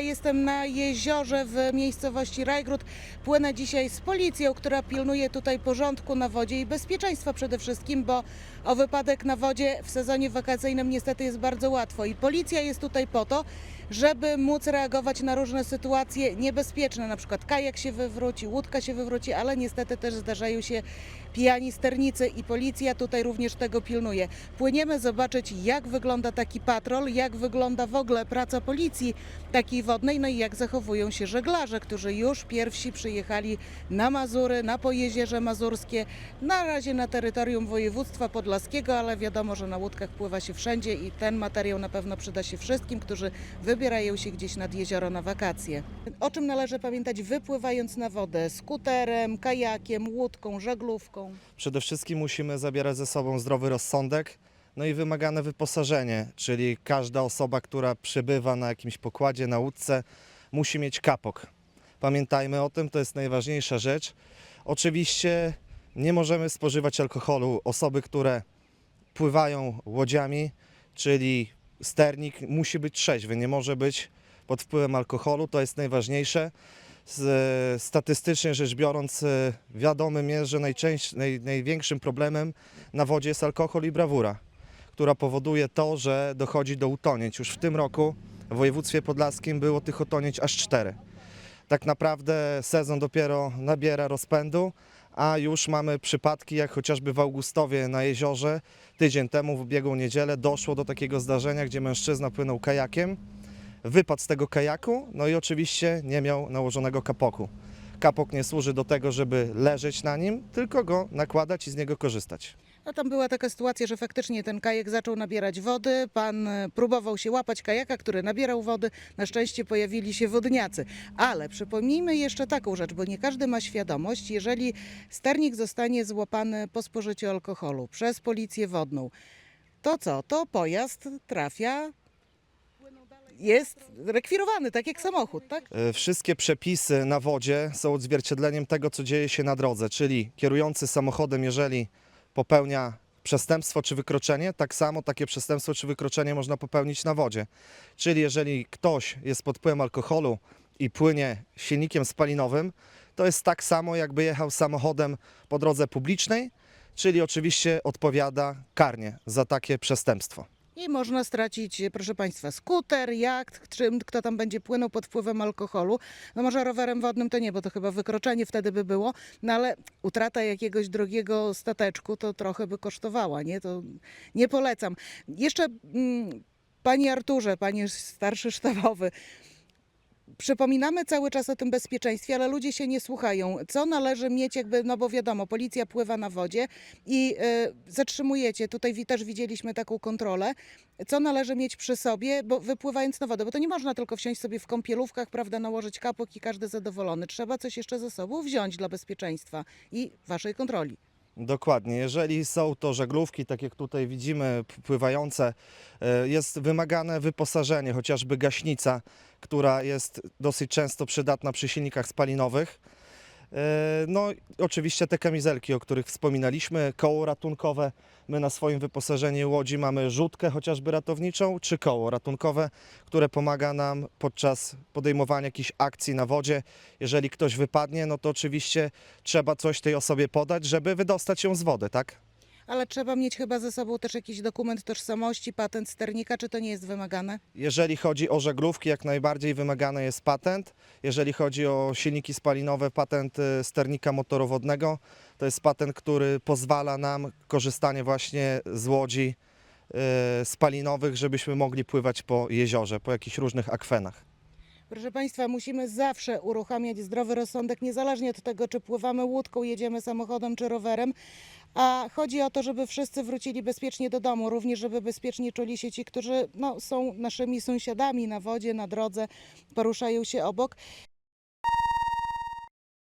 Jestem na jeziorze w miejscowości Rajgród. Płynę dzisiaj z policją, która pilnuje tutaj porządku na wodzie i bezpieczeństwa przede wszystkim, bo o wypadek na wodzie w sezonie wakacyjnym niestety jest bardzo łatwo. I policja jest tutaj po to, żeby móc reagować na różne sytuacje niebezpieczne. Na przykład kajak się wywróci, łódka się wywróci, ale niestety też zdarzają się pijani sternicy i policja tutaj również tego pilnuje. Płyniemy zobaczyć, jak wygląda taki patrol, jak wygląda w ogóle praca policji takiej wodnej, no i jak zachowują się żeglarze, którzy już pierwsi przyjechali na Mazury, na Pojezierze Mazurskie, na razie na terytorium województwa podlaskiego, ale wiadomo, że na łódkach pływa się wszędzie i ten materiał na pewno przyda się wszystkim, którzy wybierają się gdzieś nad jezioro na wakacje. O czym należy pamiętać wypływając na wodę? Skuterem, kajakiem, łódką, żaglówką. Przede wszystkim musimy zabierać ze sobą zdrowy rozsądek, no i wymagane wyposażenie, czyli każda osoba, która przebywa na jakimś pokładzie, na łódce, musi mieć kapok. Pamiętajmy o tym, to jest najważniejsza rzecz. Oczywiście nie możemy spożywać alkoholu. Osoby, które pływają łodziami, czyli sternik, musi być trzeźwy, nie może być pod wpływem alkoholu, to jest najważniejsze. Statystycznie rzecz biorąc, e, wiadomym jest, że największym problemem na wodzie jest alkohol i brawura, która powoduje to, że dochodzi do utonięć. Już w tym roku w województwie podlaskim było tych utonięć aż cztery. Tak naprawdę sezon dopiero nabiera rozpędu, a już mamy przypadki, jak chociażby w Augustowie na jeziorze. Tydzień temu, w ubiegłą niedzielę, doszło do takiego zdarzenia, gdzie mężczyzna płynął kajakiem wypadł z tego kajaku, no i oczywiście nie miał nałożonego kapoku. Kapok nie służy do tego, żeby leżeć na nim, tylko go nakładać i z niego korzystać. No tam była taka sytuacja, że faktycznie ten kajak zaczął nabierać wody. Pan e, próbował się łapać kajaka, który nabierał wody. Na szczęście pojawili się wodniacy. Ale przypomnijmy jeszcze taką rzecz, bo nie każdy ma świadomość, jeżeli sternik zostanie złapany po spożyciu alkoholu przez policję wodną, to co? To pojazd trafia. Jest rekwirowany, tak jak samochód, tak? E, Wszystkie przepisy na wodzie są odzwierciedleniem tego, co dzieje się na drodze, czyli kierujący samochodem, jeżeli popełnia przestępstwo czy wykroczenie, tak samo takie przestępstwo czy wykroczenie można popełnić na wodzie. Czyli jeżeli ktoś jest pod wpływem alkoholu i płynie silnikiem spalinowym, to jest tak samo, jakby jechał samochodem po drodze publicznej, czyli oczywiście odpowiada karnie za takie przestępstwo. I można stracić, proszę Państwa, skuter, jacht, czym kto tam będzie płynął pod wpływem alkoholu. No może rowerem wodnym to nie, bo to chyba wykroczenie wtedy by było, no ale utrata jakiegoś drogiego stateczku to trochę by kosztowała, nie? To nie polecam. Jeszcze mm, Panie Arturze, Panie starszy sztabowy, Przypominamy cały czas o tym bezpieczeństwie, ale ludzie się nie słuchają. Co należy mieć, jakby, no bo wiadomo, policja pływa na wodzie i y, zatrzymujecie, tutaj też widzieliśmy taką kontrolę, co należy mieć przy sobie, bo wypływając na wodę, bo to nie można tylko wsiąść sobie w kąpielówkach, prawda, nałożyć kapok i każdy zadowolony. Trzeba coś jeszcze ze sobą wziąć dla bezpieczeństwa i waszej kontroli. Dokładnie. Jeżeli są to żaglówki, tak jak tutaj widzimy, pływające, e, jest wymagane wyposażenie, chociażby gaśnica, która jest dosyć często przydatna przy silnikach spalinowych. E, No, oczywiście te kamizelki, o których wspominaliśmy, koło ratunkowe. My na swoim wyposażeniu łodzi mamy rzutkę chociażby ratowniczą, czy koło ratunkowe, które pomaga nam podczas podejmowania jakichś akcji na wodzie. Jeżeli ktoś wypadnie, no to oczywiście trzeba coś tej osobie podać, żeby wydostać ją z wody, tak? Ale trzeba mieć chyba ze sobą też jakiś dokument tożsamości, patent sternika, czy to nie jest wymagane? Jeżeli chodzi o żaglówki, jak najbardziej wymagany jest patent. Jeżeli chodzi o silniki spalinowe, patent y, sternika motorowodnego. To jest patent, który pozwala nam korzystanie właśnie z łodzi y, spalinowych, żebyśmy mogli pływać po jeziorze, po jakichś różnych akwenach. Proszę Państwa, musimy zawsze uruchamiać zdrowy rozsądek, niezależnie od tego, czy pływamy łódką, jedziemy samochodem czy rowerem. A chodzi o to, żeby wszyscy wrócili bezpiecznie do domu, również żeby bezpiecznie czuli się ci, którzy no, są naszymi sąsiadami na wodzie, na drodze, poruszają się obok.